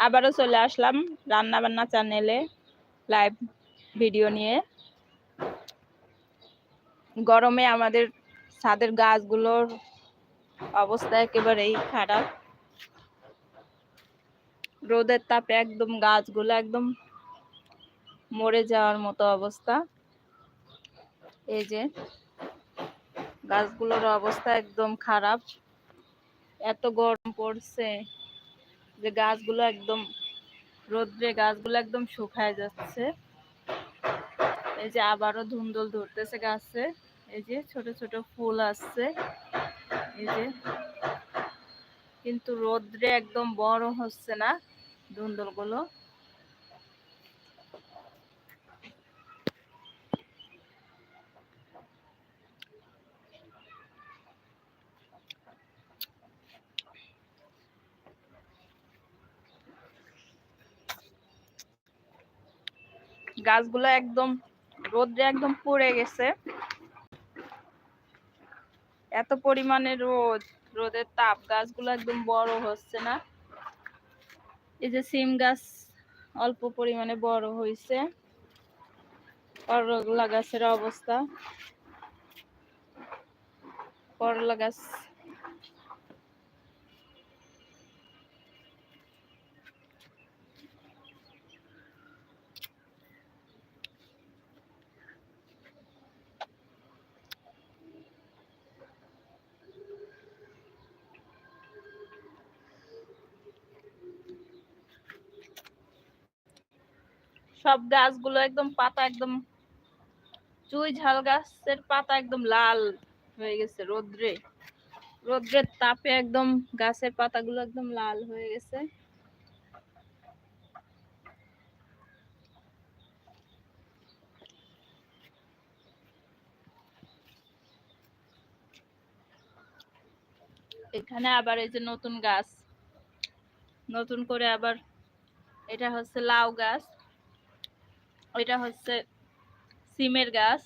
আবারও চলে আসলাম রান্না বান্না চ্যানেলে লাইভ ভিডিও নিয়ে। গরমে আমাদের ছাদের গাছগুলোর অবস্থা একেবারেই খারাপ। রোদের তাপে একদম গাছগুলো একদম মরে যাওয়ার মতো অবস্থা। এই যে গাছগুলোর অবস্থা একদম খারাপ। এত গরম পড়ছে। যে গাছগুলো একদম রোদ্রে, গাছগুলো একদম শুকায় যাচ্ছে। এই যে আবারও ধুন্দল ধরতেছে গাছে। এই যে ছোট ছোট ফুল আসছে। এই যে কিন্তু রোদ্রে একদম বড় হচ্ছে না ধুন্দল গাছগুলো একদম রোদ্রে একদম পড়ে গেছে। এত পরিমাণে রোদ, রোদের তাপ, গাছগুলো একদম বড় হচ্ছে না। এই যে সিম গাছ অল্প পরিমাণে বড় হয়েছে করলা গাছের অবস্থা। করলা গাছ সব গাছগুলো একদম পাতা একদম চুই ঝাল গাছের পাতা একদম লাল হয়ে গেছে রোদ্রে। রোদ্রের তাপে একদম গাছের পাতাগুলো একদম লাল হয়ে গেছে। এখানে আবার এই যে নতুন গাছ, নতুন করে আবার এটা হচ্ছে লাউ গাছ। ওইটা হচ্ছে সিমের গাছ।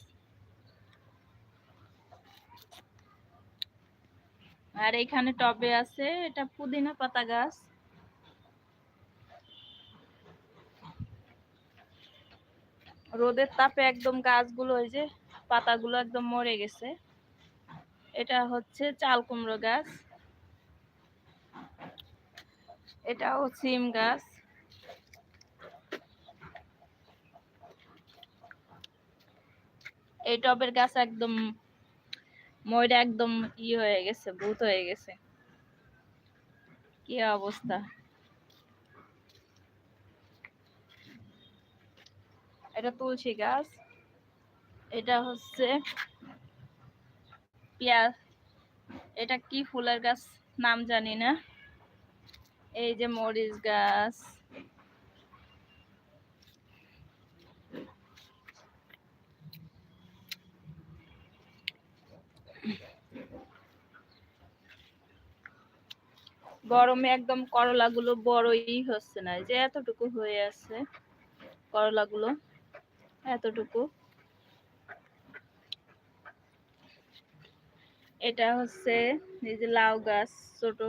আর এখানে টবে আছে, এটা পুদিনা পাতা গাছ। রোদের তাপে একদম গাছগুলো ওই যে পাতাগুলো একদম মরে গেছে। এটা হচ্ছে চাল কুমড়ো গাছ। এটাও সিম গাছ। এই টবের গাছ একদম ময়রা একদম ই হয়ে গেছে, ভূত হয়ে গেছে। কি অবস্থা? এটা তুলসী গাছ, এটা হচ্ছে পেঁয়াজ। এটা কি ফুলের গাছ নাম জানি না। এই যে মরিচ গাছ। গরমে একদম করলা গুলো বড়ই হচ্ছে না, যে এতটুকু হয়ে আছে করলা গুলো এতটুকু। এটা হচ্ছে এই যে লাউ গাছ ছোট।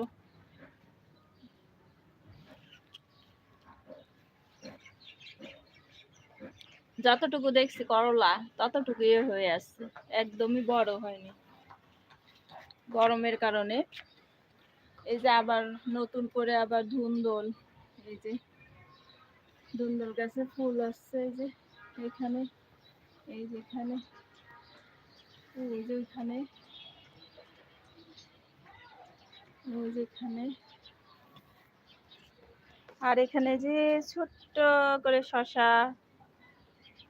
যতটুকু দেখছি করলা, ততটুকুই হয়ে আছে, একদমই বড় হয়নি। গরমের কারণে। এই যে আবার নতুন করে আবার ধুন্দল, এই যে ধুন্দল গাছে ফুল আসছে, এই যে এখানে, এই যে এখানে, এই যে ওইখানে ওই যে এখানে। আর এখানে যে ছোট্ট করে শশা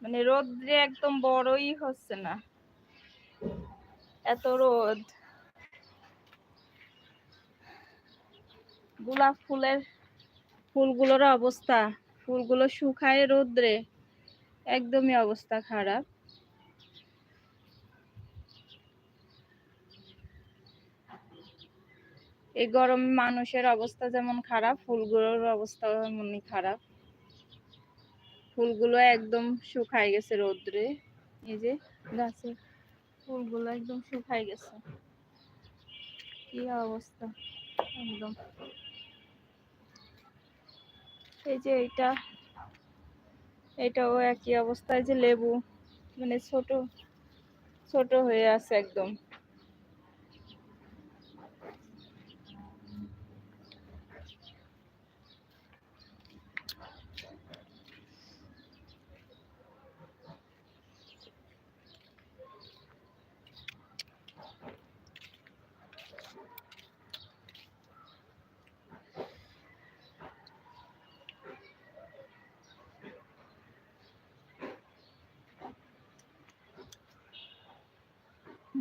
মানে রোদ্রে একদম বড়ই হচ্ছে না, এত রোদ। গোলাপ ফুলের ফুলগুলোর অবস্থা। ফুলগুলো শুকায় রোদ্রে। একদমই অবস্থা খারাপ। এই গরমে মানুষের অবস্থা যেমন খারাপ, ফুলগুলোর অবস্থা তেমনই খারাপ। ফুলগুলো একদম শুকায় গেছে রোদ্রে। এই যে গাছের ফুলগুলো একদম শুকায় গেছে। কি অবস্থা? একদম। এই যে এইটা এটাও একই অবস্থায় যে লেবু মানে ছোট ছোট হয়ে আছে একদম।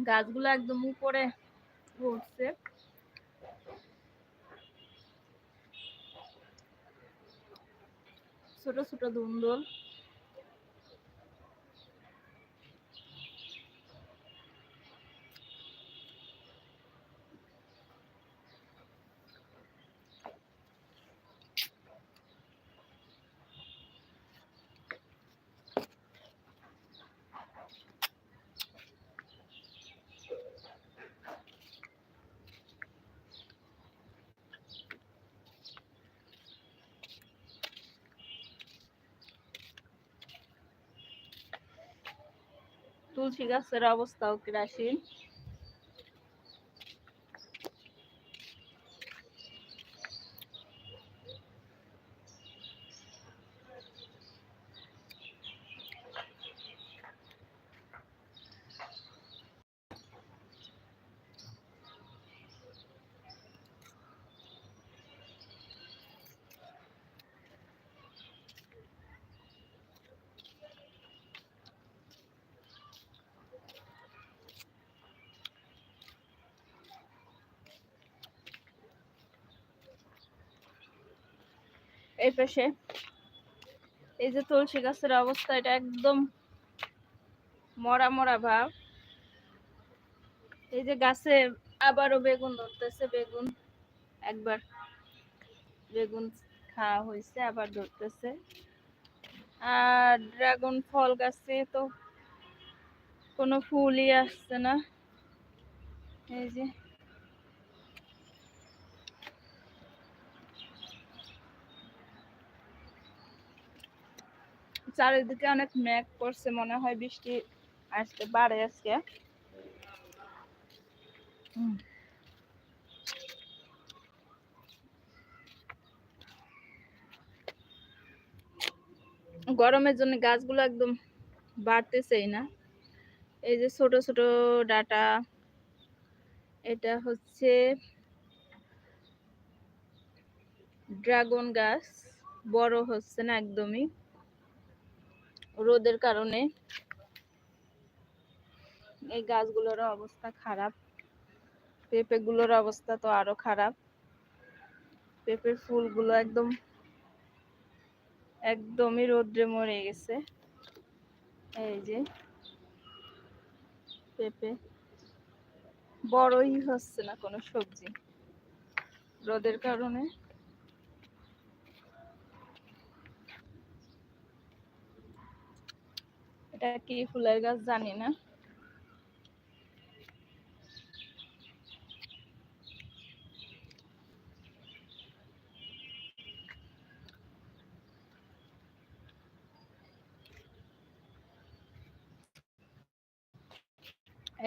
গাছগুলো একদম উপরে উঠছে। ছোট ছোট ধুন্দল তুলসী গাছের অবস্থাও কেরাসিন এই পাশে। এই যে তুলসী গাছের অবস্থা, এটা একদম মরা মরা ভাব। এই যে গাছে আবারও বেগুন ধরতেছে, বেগুন একবার। বেগুন খাওয়া হয়েছে, আবার ধরতেছে। আর ড্রাগন ফল গাছে তো কোনো ফুলই আসছে না। এই যে চারিদিকে অনেক মেঘ পড়ছে মনে হয় বৃষ্টি আসতে পারে আজকে। গরমের জন্য গাছগুলো একদম বাড়তেছেই না। এই যে ছোট ছোট ডাটা, এটা হচ্ছে ড্রাগন গাছ, বড় হচ্ছে না একদমই। রোদের কারণে। এই গাছগুলোর অবস্থা খারাপ। পেঁপে গুলোর অবস্থা তো আরও খারাপ। পেঁপের ফুলগুলো একদম, একদমই রোদ্রে মরে গেছে। এই যে, পেঁপে। বড়ই হচ্ছে না কোনো সবজি। রোদের কারণে এটা কি ফুলের গাছ জানি না।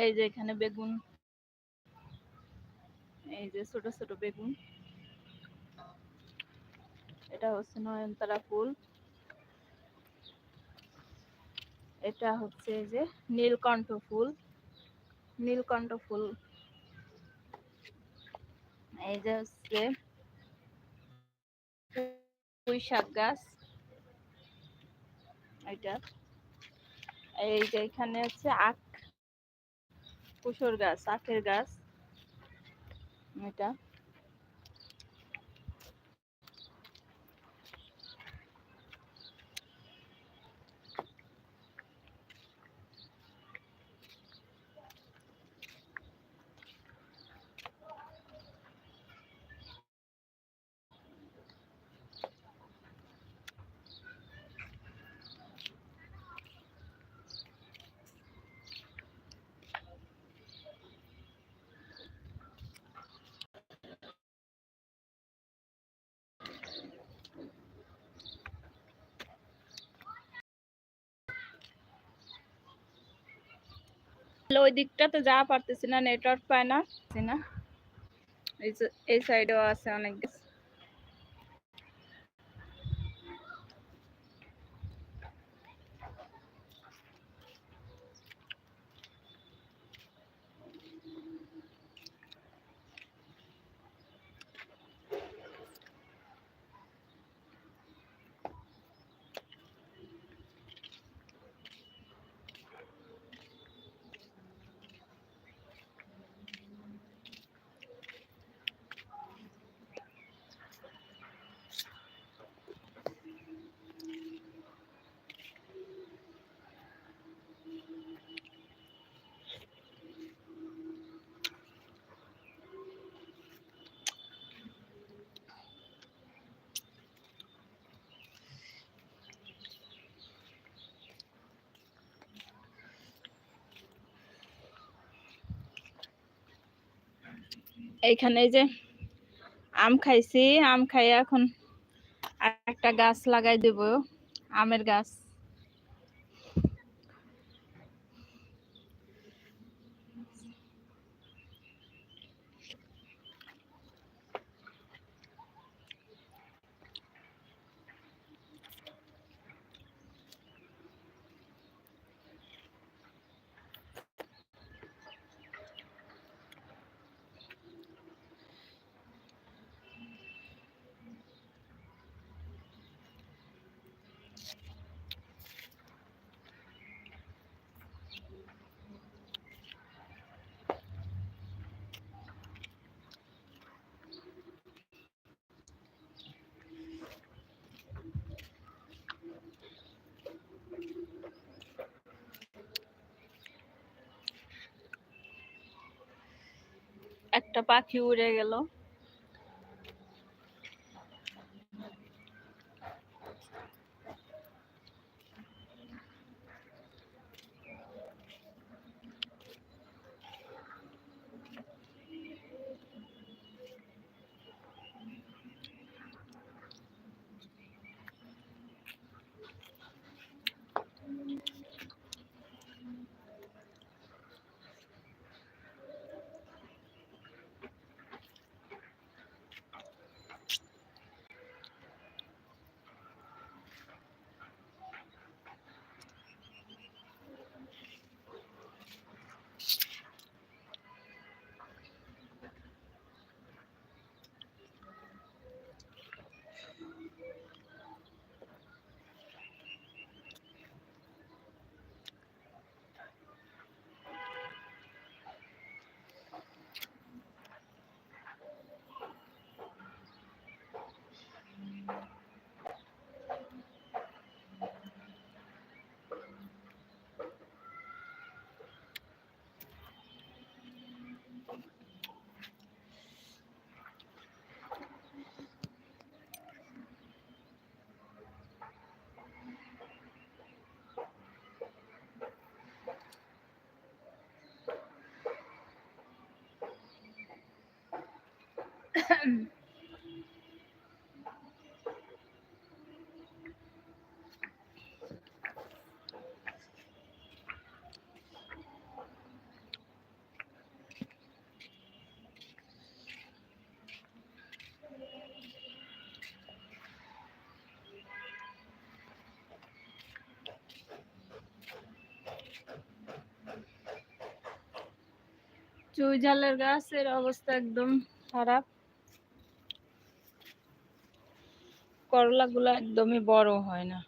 এই যে এখানে বেগুন। এই যে ছোট ছোট বেগুন। এটা হচ্ছে নয়নতারা ফুল। এটা হচ্ছে যে নীলকণ্ঠ ফুল। নীলকণ্ঠ ফুল। এই যে হচ্ছে পুঁই গাছ। এটা। এই যে এখানে হচ্ছে আখ, কুসুর গাছ, আখের গাছ। এটা। ওই দিকটাতে যাওয়া পারতেছি না নেটওয়ার্ক পায় না এই সাইডেও আছে অনেক। গাছ এইখানে যে আম খাইছি আম খাই এখন একটা গাছ লাগাই দেব আমের গাছ। একটা পাখি উড়ে গেল। চুই ঝালের গাছের অবস্থা একদম খারাপ। করলা গুলো একদমই বড় হয় না।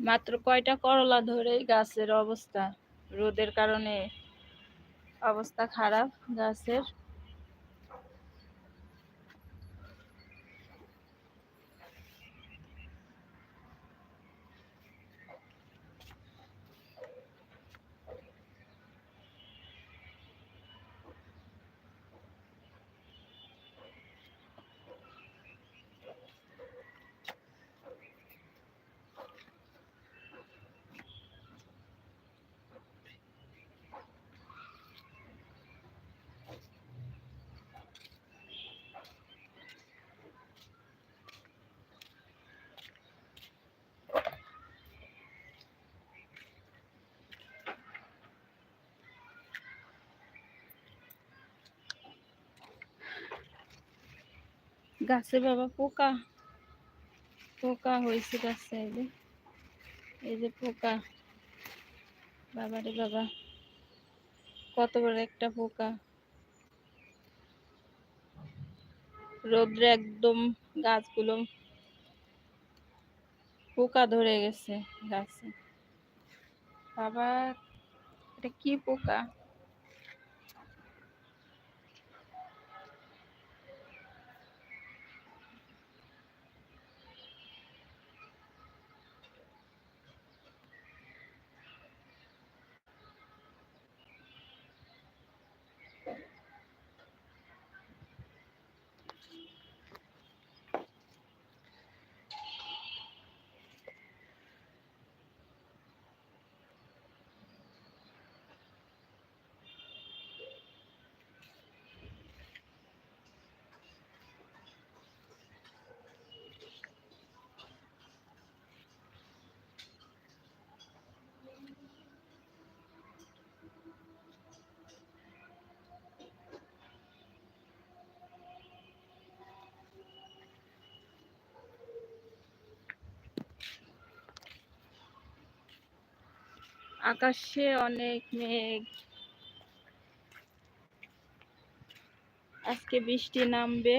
মাত্র কয়টা করলা ধরে গাছের অবস্থা? রোদের কারণে অবস্থা খারাপ, গাছের গাছে বাবা পোকা। পোকা হয়েছে গাছে এই যে এই যে পোকা। বাবারে বাবা। কত বড় একটা পোকা। রোদ্রে একদম গাছগুলো পোকা ধরে গেছে গাছে। বাবা, এটা কি পোকা? আকাশে অনেক মেঘ। আজকে বৃষ্টি নামবে।